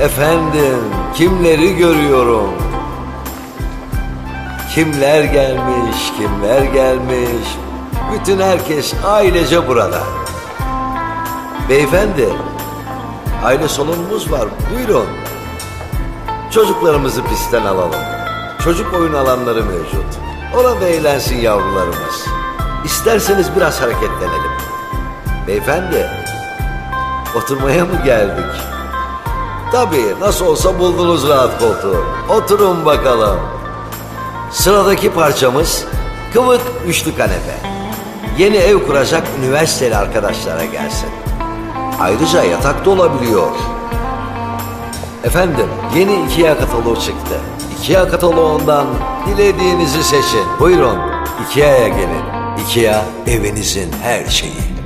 Efendim, kimleri görüyorum? Kimler gelmiş, kimler gelmiş? Bütün herkes ailece burada. Beyefendi, aile salonumuz var. Buyurun. Çocuklarımızı pistten alalım. Çocuk oyun alanları mevcut. Orada eğlensin yavrularımız. İsterseniz biraz hareketlenelim. Beyefendi, oturmaya mı geldik? Tabii, nasıl olsa buldunuz rahat koltuğu. Oturun bakalım. Sıradaki parçamız Kıvıt Üçlü Kanepe. Yeni ev kuracak üniversiteli arkadaşlara gelsin. Ayrıca yatak da olabiliyor. Efendim yeni IKEA kataloğu çıktı. IKEA kataloğundan dilediğinizi seçin. Buyurun IKEA'ya gelin. IKEA evinizin her şeyi.